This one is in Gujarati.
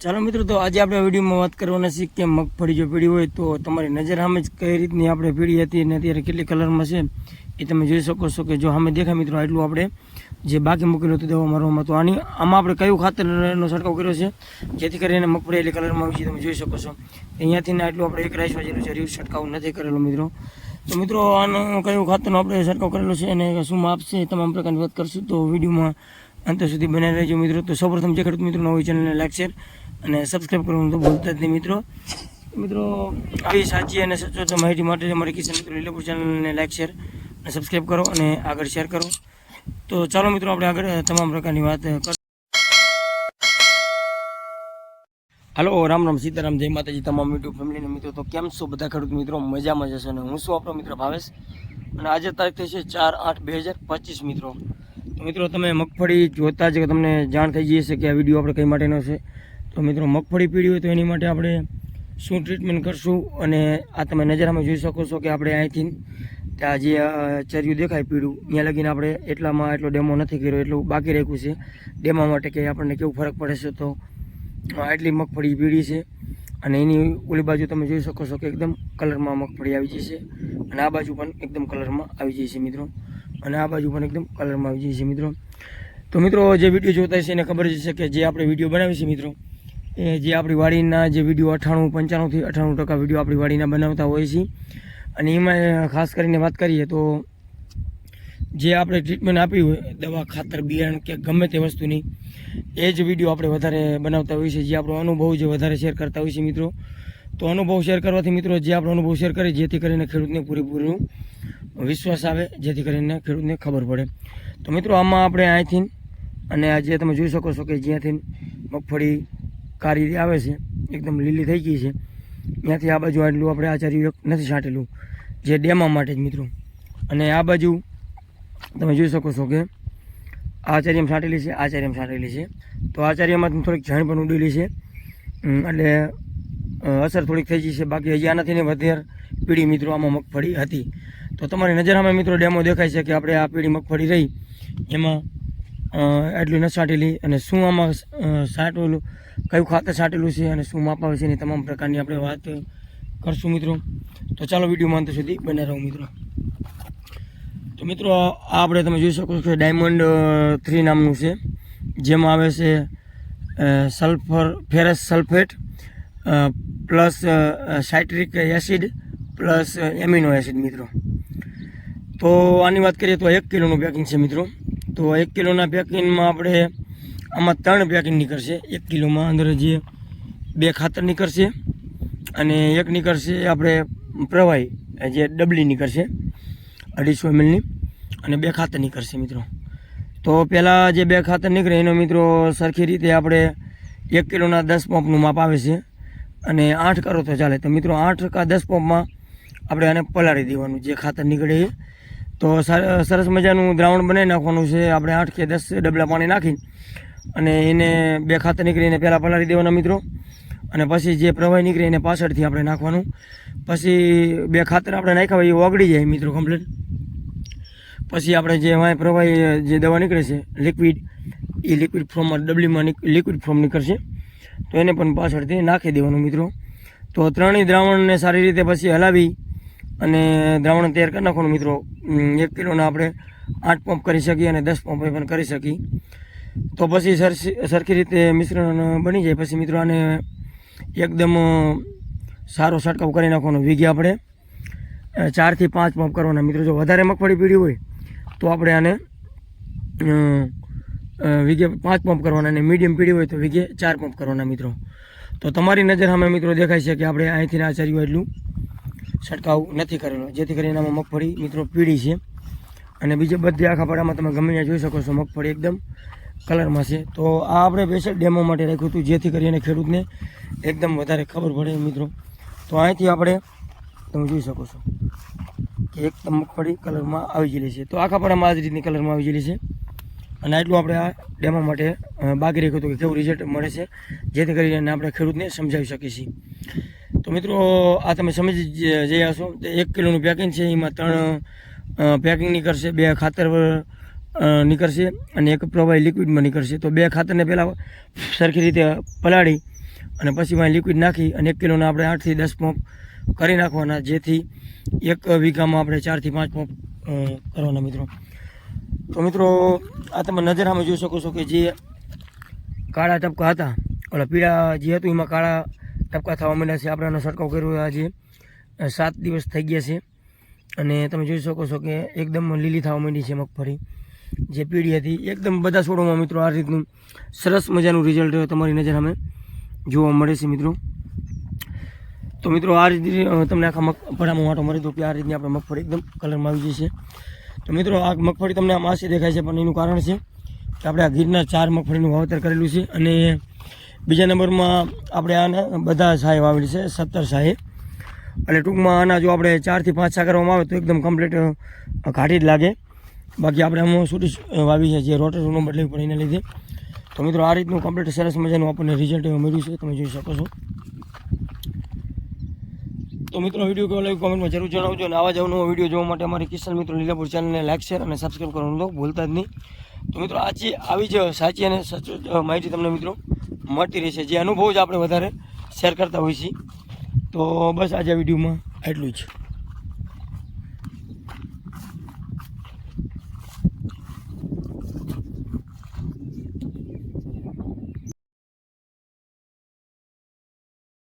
ચાલો મિત્રો, તો આજે આપણે વિડીયોમાં વાત કરવાના છીએ કે મગફળી જો પીળી હોય તો તમારી નજર સામે જ કઈ રીતની આપણે પીળી હતી અને અત્યારે કેટલી કલરમાં છે એ તમે જોઈ શકો છો કે જો સામે દેખાય મિત્રો, આટલું આપણે જે બાકી મૂકેલું હતું દવા મારવામાં તો આની, આમાં આપણે કયું ખાતરનો છંટકાવ કર્યો છે? જેથી કરીને મગફળી એટલે કલરમાં આવી છે, તમે જોઈ શકો છો. અહીંયાથી ને આટલું આપણે એક રાઈસ વાજેલું છે રીવ છંટકાવ નથી કરેલો મિત્રો. તો મિત્રો, આનું કયું ખાતરનો આપણે છંટકાવ કરેલો છે અને શું માપ છે તમામ પ્રકારની વાત કરશું. તો વિડીયોમાં અંત સુધી બનાવી રહેજો મિત્રો. તો સૌપ્રથમ જે ખેડૂત મિત્રો હોય ચેનલને લાઈક, શેર અને સબસ્ક્રાઈબ કરવાનું તો ભૂલતા જ નહીં મિત્રો. મિત્રો, આવી સાચી અને સચોટ માહિતી માટે અમારી કિશન મિત્રો લીલાપુર ચેનલને લાઈક શેર અને સબસ્ક્રાઈબ કરો અને આગળ શેર કરો. તો ચાલો મિત્રો, આપણે આગળ તમામ પ્રકારની વાત કર હાલો, રામ રામ, સીતારામ, જય માતાજી, તમામ યુટ્યુબ ફેમિલીના મિત્રો. તો કેમ છો બધા ખેડૂત મિત્રો? મજામાં જશો અને હું છું આપણો મિત્ર ભાવેશ? અને આજે તારીખ થઈ છે ચાર આઠ બે હજાર પચીસ મિત્રો. મિત્રો, તમે મગફળી જોતા જ તમને જાણ થઈ જઈ છે કે આ વીડિયો આપણે કઈ માટેનો છે. તો મિત્રો, મગફળી પીળી હોય તો એની માટે આપણે શું ટ્રીટમેન્ટ કરશું અને આ તમે નજરામાં જોઈ શકો છો કે આપણે અહીંથી ત્યાં જે ચર્યું દેખાય પીળું, ત્યાં લગીને આપણે એટલામાં એટલો ડેમો નથી કર્યો, એટલું બાકી રાખ્યું છે. ડેમો માટે કે આપણને કેવું ફરક પડે છે તો આટલી મગફળી પીળી છે અને એની ઓલી બાજુ તમે જોઈ શકો છો કે એકદમ કલરમાં મગફળી આવી જશે અને આ બાજુ પણ એકદમ કલરમાં આવી જશે મિત્રો. અને આ બાજુ પણ એકદમ કલરમાં આવી જશે મિત્રો. તો મિત્રો, જે વીડિયો જોતા હશે એને ખબર જ છે કે જે આપણે વીડિયો બનાવી છે મિત્રો એ જે આપણી વાડીના જે વીડિયો અઠાણું પંચાણુંથી અઠાણું ટકા વીડિયો આપણી વાડીના બનાવતા હોય છે. અને એમાં ખાસ કરીને વાત કરીએ તો જે આપણે ટ્રીટમેન્ટ આપી હોય, દવા, ખાતર, બિયારણ કે ગમે તે વસ્તુની, એ જ વીડિયો આપણે વધારે બનાવતા હોઈએ છીએ. જે આપણો અનુભવ જે વધારે શેર કરતા હોઈએ છીએ મિત્રો. તો અનુભવ શેર કરવાથી મિત્રો, જે આપણો અનુભવ શેર કરીએ, જેથી કરીને ખેડૂતને પૂરેપૂરું વિશ્વાસ આવે, જેથી કરીને ખેડૂતને ખબર પડે. તો મિત્રો, આમાં આપણે અહીંથી અને આ જે તમે જોઈ શકો છો કે જ્યાંથી મગફળી કારી આવે છે એકદમ લીલી થઈ ગઈ છે. ત્યાંથી આ બાજુ આટલું આપણે આચાર્ય નથી છાંટેલું જે ડેમા માટે જ મિત્રો. અને આ બાજુ તમે જોઈ શકો છો કે આચાર્યમ છાંટેલી છે આચાર્યમ છાંટેલી છે. તો આચાર્યમાં થોડીક ઝાણ પણ ઉડેલી છે. એટલે અસર થોડીક થઈ ગઈ છે. બાકી હજી આનાથી ને વધારે પીળી મિત્રો આમાં મગફળી હતી. તો તમારી નજર અમે મિત્રો ડેમો દેખાય છે કે આપણે આ પીળી મગફળી રહી. એમાં એટલું નથી છાંટેલી અને શું આમાં અ, છાંટેલું? કયું ખાતર છાંટેલું છે અને શું માપ આવે એની તમામ પ્રકારની આપણે વાત કરશું મિત્રો. તો ચાલો વિડીયોમાં અંત સુધી બને રહો મિત્રો. તો મિત્રો, આ આપણે તમે જોઈ શકો છો ડાયમંડ થ્રી નામનું છે. જેમાં આવે છે sulphur ferrous sulphate plus citric acid plus amino acid મિત્રો. તો આની વાત કરીએ તો એક કિલોનું પેકિંગ છે મિત્રો. તો એક કિલોના પેકિંગમાં આપણે આમાં ત્રણ પેકિંગ નીકળશે. એક કિલોમાં અંદર જે બે ખાતર નીકળશે અને એક નીકળશે આપણે પ્રવાહી જે ડબલી નીકળશે અઢીસો એમએલની અને બે ખાતર નીકળશે મિત્રો. તો પહેલાં જે બે ખાતર નીકળે એનો મિત્રો સરખી રીતે આપણે એક કિલોના દસ પંપનું માપ આવે છે અને આઠ કરો તો ચાલે. તો મિત્રો આઠ કા દસ પંપમાં આપણે આને પલાળી દેવાનું જે ખાતર નીકળે એ. તો સર- સરસ મજાનું દ્રાવણ બનાવી નાખવાનું છે. આપણે આઠ કે દસ ડબલા પાણી નાખી અને એને બે ખાતર નીકળી એને પહેલાં પલાળી દેવાના મિત્રો. અને પછી જે પ્રવાહી નીકળે એને પાછળથી આપણે નાખવાનું. પછી બે ખાતર આપણે નાખ્યા હોય એ ઓગળી જાય મિત્રો કમ્પ્લીટ પછી આપણે જે વાય પ્રવાહી, જે દવા નીકળે છે લિક્વિડ એ લિક્વિડ ફોર્મમાં ડબલીમાં લિક્વિડ ફોર્મ નીકળશે. તો એને પણ પાછળથી નાખી દેવાનું મિત્રો. તો ત્રણેય દ્રાવણને સારી રીતે પછી હલાવી અને દ્રાવણ તૈયાર કરી નાખવાનું મિત્રો. એક કિલોના આપણે આઠ પંપ કરી શકીએ અને દસ પંપ પણ કરી શકીએ. તો પછી સરખી રીતે મિશ્રણ બની જાય. પછી મિત્રો આને એકદમ સારો છંટકાવ કરી નાખવાનો. વીઘે આપણે ચારથી પાંચ પંપ કરવાના. મિત્રો, જો વધારે મગફળી પીળી હોય, તો આપણે આને વીઘે પાંચ પંપ કરવાના અને મીડિયમ પીળી હોય તો વીઘે ચાર પંપ કરવાના મિત્રો. તો તમારી નજર સામે મિત્રો દેખાય છે કે આપણે અહીંથી આ ચાર્યું એટલું છંટકાવ નથી કરેલો. જેથી કરીને આમાં મગફળી મિત્રો પીળી છે. અને બીજે બધી આખા પડામાં તમે ગમે ત્યાં જોઈ શકો છો, મગફળી એકદમ કલરમાં છે. તો આ આપણે સ્પેશિયલ ડેમો માટે રાખ્યું હતું, જેથી કરીને ખેડૂતને એકદમ વધારે ખબર પડે મિત્રો. તો અહીંથી આપણે, તમે જોઈ શકો છો કે એકદમ મગફળી કલરમાં આવી ગયેલી છે. તો આખા પડામાં આ જ રીતની કલરમાં આવી ગયેલી છે. અને આટલું આપણે આ ડેમો માટે બાકી રાખ્યું હતું કે કેવું રિઝલ્ટ મળે છે, જેથી કરીને આપણે ખેડૂતને સમજાવી શકીએ છીએ. તો મિત્રો, આ તમે સમજી જઈ હશો એક કિલોનું પેકિંગ છે, એમાં ત્રણ પેકિંગ નીકળશે બે ખાતર નીકળશે અને એક પ્રવાહી લિક્વિડમાં નીકળશે. તો બે ખાતરને પહેલાં સરખી રીતે પલાળી અને પછી એમાં લિક્વિડ નાખી અને એક કિલોના આપણે આઠથી દસ પંપ કરી નાખવાના, જેથી એક વીઘામાં આપણે ચારથી પાંચ પંપ કરવાના મિત્રો. તો મિત્રો, આ તમે નજરામાં જોઈ શકો છો કે જે કાળા ટપકા હતા, ઓલા પીળા જે હતું, એમાં કાળા ટપકા થવા માંડ્યા છે. આપણે આનો છંટકાવ કર્યો આજે સાત દિવસ થઈ ગયા છે. અને તમે જોઈ શકો છો કે એકદમ લીલી થવા માંડી છે મગફળી. જે પીળી હતી. એકદમ બધા છોડોમાં મિત્રો આ રીતનું સરસ મજાનું રિઝલ્ટ તમારી નજર અમે જોવા મળે છે મિત્રો. તો મિત્રો આ રીતે તમને આખા મગફળામાં વાંટો મળી તો કે આ રીતની આપણે મગફળી એકદમ કલરમાં આવી જશે. તો મિત્રો આ મગફળી તમને આમ માસી દેખાય છે, પણ એનું કારણ છે કે આપણે આ ગીરના ચાર મગફળીનું વાવેતર કરેલું છે અને બીજા નંબરમાં આપણે આના બધા સાહે વાવેલી છે, સત્તર સાહે એટલે ટૂંકમાં આના જો આપણે ચારથી પાંચ સા કરવામાં આવે તો એકદમ કમ્પ્લીટ ઘાટી જ લાગે. બાકી આપણે આમાં છૂટી વાવી છે જે રોટરનું બદલવી પડે એના લીધે. તો મિત્રો આ રીતનું કમ્પ્લીટ સરસ મજાનું આપણને રિઝલ્ટ મળ્યું છે, તમે જોઈ શકો છો. તો મિત્રો વીડિયો કેવો લાગ્યો કોમેન્ટમાં જરૂર જણાવજો અને આવા જ નવો વીડિયો જોવા માટે અમારી કિશન મિત્રો લીલાપુર ચેનલને લાઈક શેર અને સબસ્ક્રાઈબ કરવાનું તો ભૂલતા જ નહીં. તો મિત્રો આજે આવી જ સાચી અને સચોટ માહિતી તમને મિત્રો મળતી રહેશે. જે અનુભવ જ આપણે વધારે શેર કરતા હોઈએ છીએ. તો બસ આજે વિડીયોમાં એટલું જ.